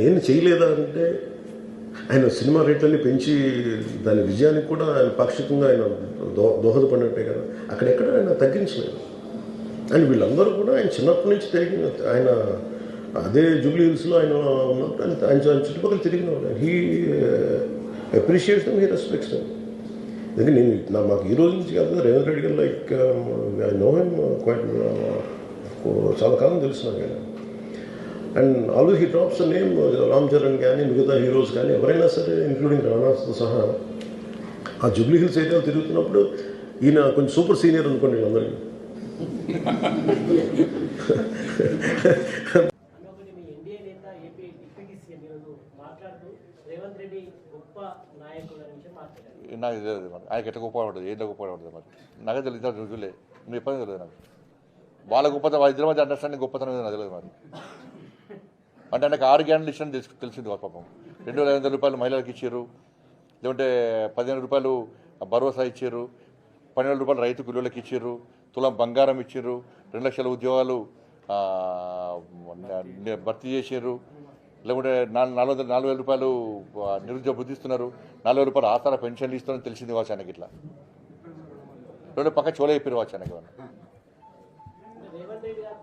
ఆయన ఏం చేయలేదా అంటే ఆయన సినిమా రేట్లన్నీ పెంచి దాని విజయానికి కూడా ఆయన పాక్షికంగా ఆయన దో దోహదపడినట్టే కదా. అక్కడెక్కడ ఆయన తగ్గించలేదు. అండ్ వీళ్ళందరూ కూడా ఆయన చిన్నప్పటి నుంచి తిరిగిన ఆయన అదే జూబ్లీ హిల్స్లో ఆయన ఉన్నప్పుడు ఆయన ఆయన ఆయన చుట్టుపక్కల తిరిగిన he appreciates them he respects అందుకే నేను నా మాకు ఈ రోజు నుంచి కాదు Revanth Reddy garu like I know him quite చాలా కాలం తెలుసు నాకు ఆయన. And always he drops name Ram Charan కానీ మిగతా హీరోస్ కానీ ఎవరైనా సరే ఇంక్లూడింగ్ రాణాస్తో సహా ఆ జూబ్లీ హిల్స్ ఏరియాలో తిరుగుతున్నప్పుడు ఈయన కొంచెం సూపర్ సీనియర్ అనుకోండి మాట్లాడారు. నాకు తెలియదు మరి. ఆయనకి ఎట్లా గొప్ప పడుతుంది? ఏంటో గొప్ప పడుతుంది మరి? నాకే తెలియదు రుజువులే నువ్వు ఎప్పుడు తెలియదు నాకు. వాళ్ళ గొప్పతనం వాళ్ళ ఇద్దరి మధ్య అండర్స్టాండింగ్ గొప్పతనం ఏదో నాకు తెలియదు మరి. అంటే ఆయనకు ఆరు గ్యారెంటీ ఇచ్చిన తెలుసు తెలిసింది పాపం. రెండు వేల ఐదు వందల రూపాయలు మహిళలకు ఇచ్చారు. లేదంటే పదిహేను రూపాయలు భరోసా ఇచ్చారు. పన్నెండు రూపాయలు రైతు కూలీలకు ఇచ్చారు. తులం బంగారం ఇచ్చారు. రెండు లక్షల ఉద్యోగాలు భర్తీ చేసారు లేకుంటే నాలుగు నాలుగు వందల నాలుగు వేల రూపాయలు నిరుద్యోగ బుద్ధిస్తున్నారు. నాలుగు వేల రూపాయలు ఆసార పెన్షన్లు ఇస్తున్నారని తెలిసింది వాచ్ ఆయనకి ఇట్లా. రెండు పక్క చోలే చెప్పారు కావచ్చు ఆయనకి